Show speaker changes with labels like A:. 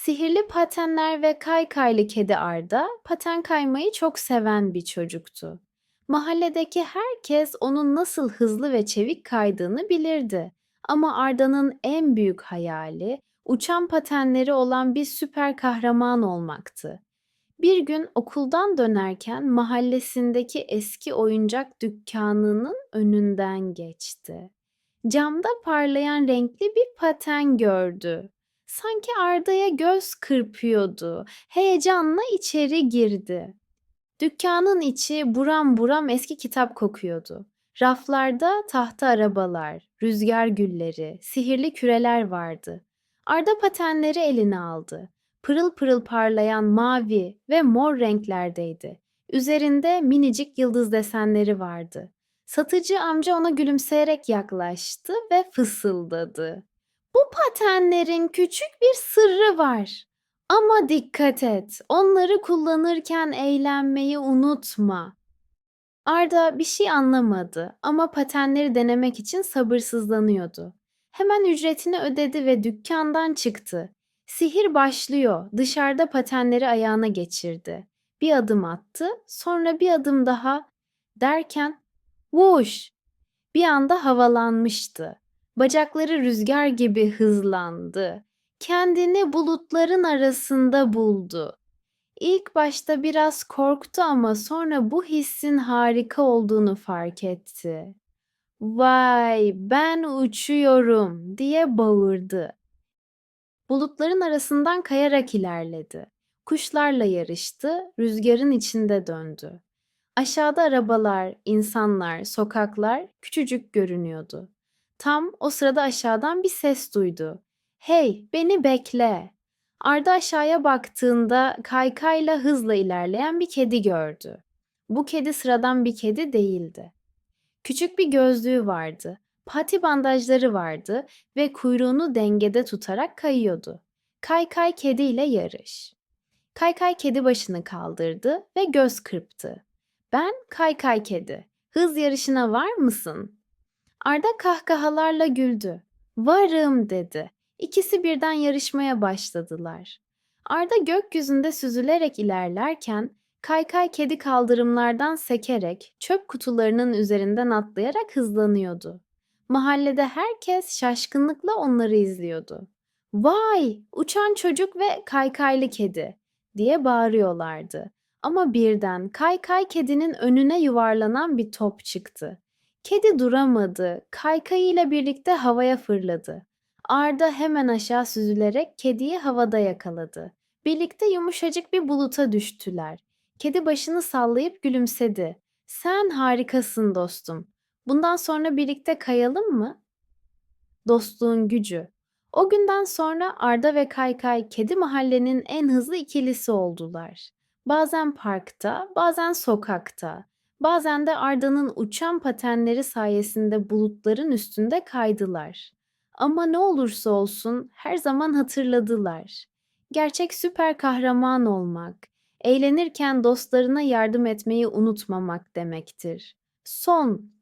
A: Sihirli patenler ve kaykaylı kedi Arda, paten kaymayı çok seven bir çocuktu. Mahalledeki herkes onun nasıl hızlı ve çevik kaydığını bilirdi. Ama Arda'nın en büyük hayali uçan patenleri olan bir süper kahraman olmaktı. Bir gün okuldan dönerken mahallesindeki eski oyuncak dükkanının önünden geçti. Camda parlayan renkli bir paten gördü. Sanki Arda'ya göz kırpıyordu. Heyecanla içeri girdi. Dükkanın içi buram buram eski kitap kokuyordu. Raflarda tahta arabalar, rüzgar gülleri, sihirli küreler vardı. Arda patenleri eline aldı. Pırıl pırıl parlayan mavi ve mor renklerdeydi. Üzerinde minicik yıldız desenleri vardı. Satıcı amca ona gülümseyerek yaklaştı ve fısıldadı. Patenlerin küçük bir sırrı var. Ama dikkat et, onları kullanırken eğlenmeyi unutma. Arda bir şey anlamadı ama patenleri denemek için sabırsızlanıyordu. Hemen ücretini ödedi ve dükkandan çıktı. Sihir başlıyor. Dışarıda patenleri ayağına geçirdi. Bir adım attı, sonra bir adım daha derken vuş! Bir anda havalanmıştı. Bacakları rüzgar gibi hızlandı. Kendini bulutların arasında buldu. İlk başta biraz korktu ama sonra bu hissin harika olduğunu fark etti. "Vay, ben uçuyorum!" diye bağırdı. Bulutların arasından kayarak ilerledi. Kuşlarla yarıştı, rüzgarın içinde döndü. Aşağıda arabalar, insanlar, sokaklar küçücük görünüyordu. Tam o sırada aşağıdan bir ses duydu. "Hey, beni bekle!" Arda aşağıya baktığında kaykayla hızla ilerleyen bir kedi gördü. Bu kedi sıradan bir kedi değildi. Küçük bir gözlüğü vardı, pati bandajları vardı ve kuyruğunu dengede tutarak kayıyordu. Kaykay kediyle yarış. Kaykay kedi başını kaldırdı ve göz kırptı. "Ben Kaykay kedi. Hız yarışına var mısın?" Arda kahkahalarla güldü. "Varım." dedi. İkisi birden yarışmaya başladılar. Arda gökyüzünde süzülerek ilerlerken Kaykay kedi kaldırımlardan sekerek çöp kutularının üzerinden atlayarak hızlanıyordu. Mahallede herkes şaşkınlıkla onları izliyordu. "Vay! Uçan çocuk ve kaykaylı kedi!" diye bağırıyorlardı. Ama birden Kaykay kedinin önüne yuvarlanan bir top çıktı. Kedi duramadı, kaykayıyla birlikte havaya fırladı. Arda hemen aşağı süzülerek kediyi havada yakaladı. Birlikte yumuşacık bir buluta düştüler. Kedi başını sallayıp gülümsedi. "Sen harikasın dostum. Bundan sonra birlikte kayalım mı?" Dostluğun gücü. O günden sonra Arda ve Kaykay kedi mahallenin en hızlı ikilisi oldular. Bazen parkta, bazen sokakta, bazen de Arda'nın uçan patenleri sayesinde bulutların üstünde kaydılar. Ama ne olursa olsun her zaman hatırladılar. Gerçek süper kahraman olmak, eğlenirken dostlarına yardım etmeyi unutmamak demektir. Son